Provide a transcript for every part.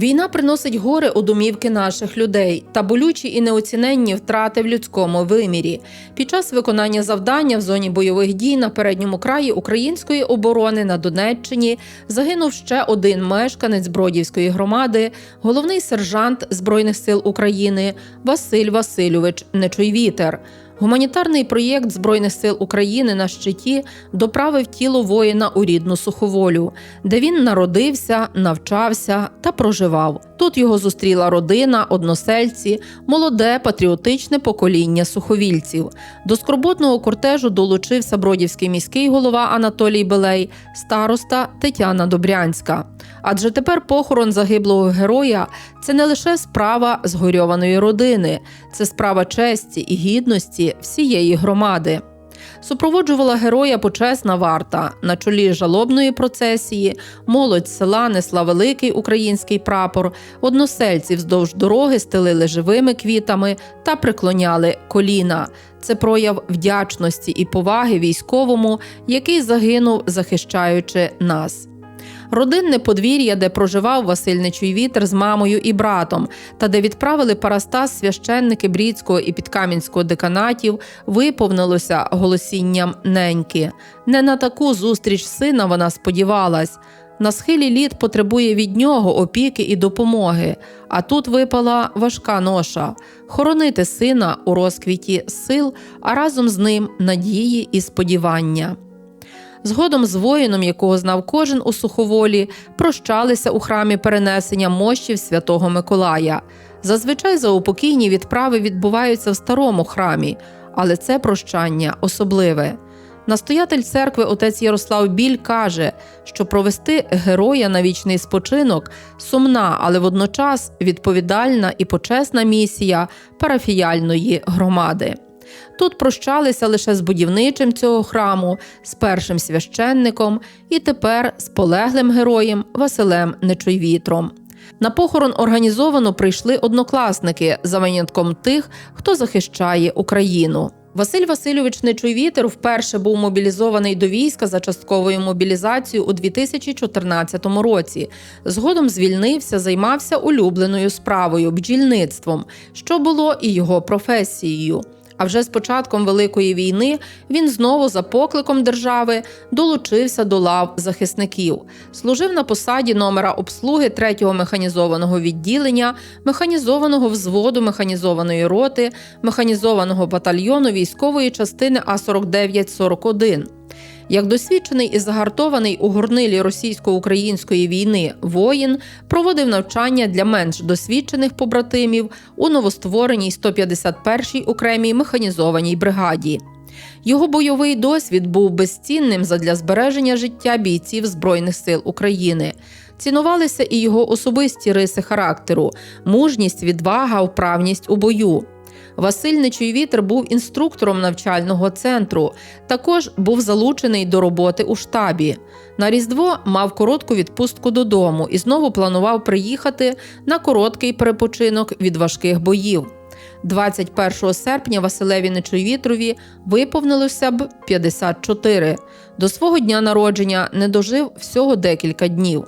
Війна приносить горе у домівки наших людей та болючі і неоціненні втрати в людському вимірі. Під час виконання завдання в зоні бойових дій на передньому краї української оборони на Донеччині загинув ще один мешканець Бродівської громади, головний сержант Збройних сил України Василь Васильович Нечуйвітер. Гуманітарний проєкт Збройних сил України на щиті доправив тіло воїна у рідну суховолю, де він народився, навчався та проживав. Тут його зустріла родина, односельці, молоде патріотичне покоління суховільців. До скорботного кортежу долучився бродівський міський голова Анатолій Белей, староста Тетяна Добрянська. Адже тепер похорон загиблого героя це не лише справа згорьованої родини, це справа честі і гідності всієї громади. Супроводжувала героя почесна варта на чолі жалобної процесії, молодь села несла великий український прапор, односельці вздовж дороги стелили живими квітами та приклоняли коліна. Це прояв вдячності і поваги військовому, який загинув, захищаючи нас. Родинне подвір'я, де проживав Василь Нечуй Вітер з мамою і братом, та де відправили парастас священники Брідського і Підкам'янського деканатів, виповнилося голосінням неньки. Не на таку зустріч сина вона сподівалась. На схилі літ потребує від нього опіки і допомоги. А тут випала важка ноша хоронити сина у розквіті сил, а разом з ним надії і сподівання. Згодом з воїном, якого знав кожен у суховолі, прощалися у храмі перенесення мощів святого Миколая. Зазвичай заупокійні відправи відбуваються в старому храмі, але це прощання особливе. Настоятель церкви отець Ярослав Біль каже, що провести героя на вічний спочинок сумна, але водночас відповідальна і почесна місія парафіяльної громади. Тут прощалися лише з будівничим цього храму, з першим священником і тепер з полеглим героєм Василем Нечуйвітром. На похорон організовано прийшли однокласники за винятком тих, хто захищає Україну. Василь Васильович Нечуйвітер вперше був мобілізований до війська за частковою мобілізацією у 2014 році. Згодом звільнився, займався улюбленою справою бджільництвом, що було і його професією. А вже з початком Великої війни він знову за покликом держави долучився до лав захисників, служив на посаді номера обслуги 3-го механізованого відділення, механізованого взводу механізованої роти, механізованого батальйону військової частини А 4941 як досвідчений і загартований у горнилі російсько-української війни воїн проводив навчання для менш досвідчених побратимів у новоствореній 151-й окремій механізованій бригаді. Його бойовий досвід був безцінним задля збереження життя бійців Збройних сил України. Цінувалися і його особисті риси характеру, мужність, відвага, вправність у бою. Василь Нечуйвітер був інструктором навчального центру. Також був залучений до роботи у штабі. На Різдво мав коротку відпустку додому і знову планував приїхати на короткий перепочинок від важких боїв. 21 серпня Василеві Нечуйвітрові виповнилося б 54. До свого дня народження не дожив всього декілька днів.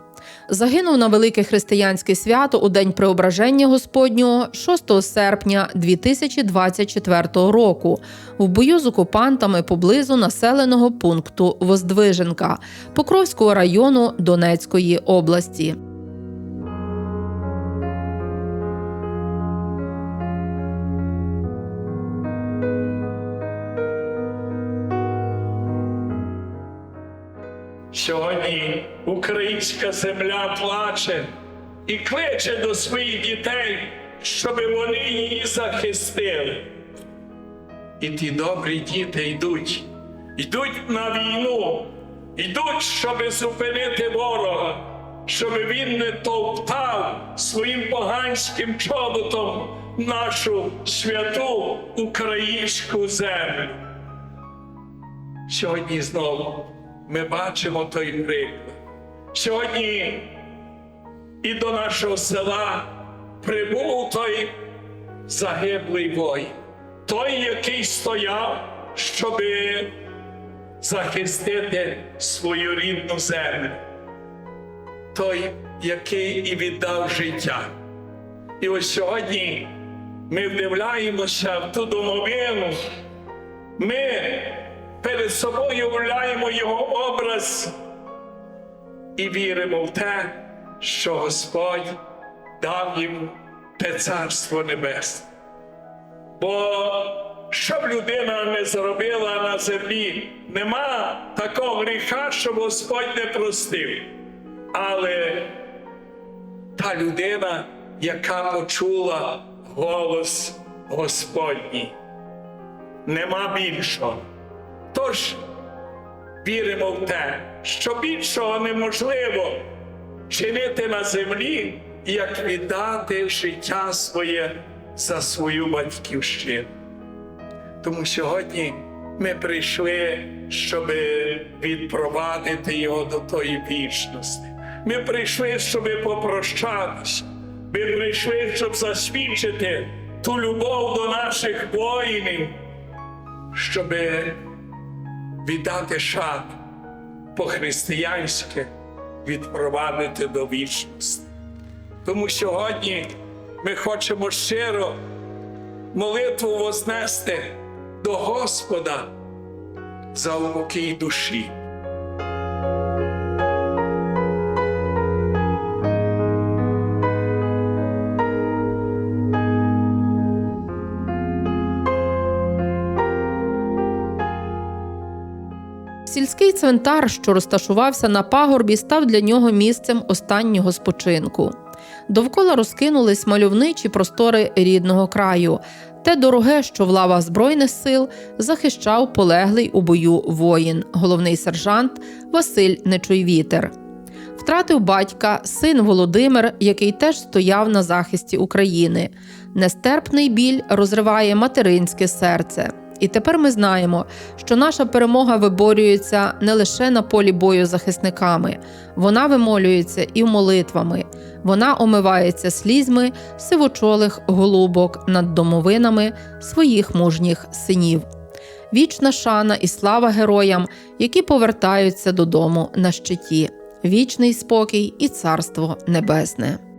Загинув на велике християнське свято у день преображення Господнього 6 серпня 2024 року в бою з окупантами поблизу населеного пункту Воздвиженка Покровського району Донецької області. Сьогодні українська земля плаче і кличе до своїх дітей, щоб вони її захистили. І ті добрі діти йдуть, йдуть на війну, йдуть, щоб зупинити ворога, щоб він не товптав своїм поганським чоботом нашу святу українську землю. Сьогодні знову ми бачимо той приклад. Сьогодні і до нашого села прибув той загиблий воїн, той, який стояв, щоб захистити свою рідну землю, той, який і віддав життя. І ось сьогодні ми вдивляємося в ту домовину. Ми перед собою являємо його образ і віримо в те, що Господь дав їм те царство небесне. Бо що б людина не зробила на землі, нема такого гріха, щоб Господь не простив. Але та людина, яка почула голос Господній, нема більшого. Тож віримо в те, що більшого неможливо чинити на землі, як віддати життя своє за свою батьківщину. Тому сьогодні ми прийшли, щоб відпровадити його до тої вічності. Ми прийшли, щоб попрощатися. Ми прийшли, щоб засвідчити ту любов до наших воїнів, щоб віддати шат по-християнськи, відпровадити до вічності. Тому сьогодні ми хочемо щиро молитву вознести до Господа за упокій душі. Сільський цвинтар, що розташувався на пагорбі, став для нього місцем останнього спочинку. Довкола розкинулись мальовничі простори рідного краю, те дороге, що в лавах Збройних сил захищав полеглий у бою воїн, головний сержант Василь Нечуйвітер. Втратив батька син Володимир, який теж стояв на захисті України. Нестерпний біль розриває материнське серце. І тепер ми знаємо, що наша перемога виборюється не лише на полі бою захисниками, вона вимолюється і молитвами. Вона омивається слізьми сивочолих голубок над домовинами своїх мужніх синів. Вічна шана і слава героям, які повертаються додому на щиті, вічний спокій і царство небесне.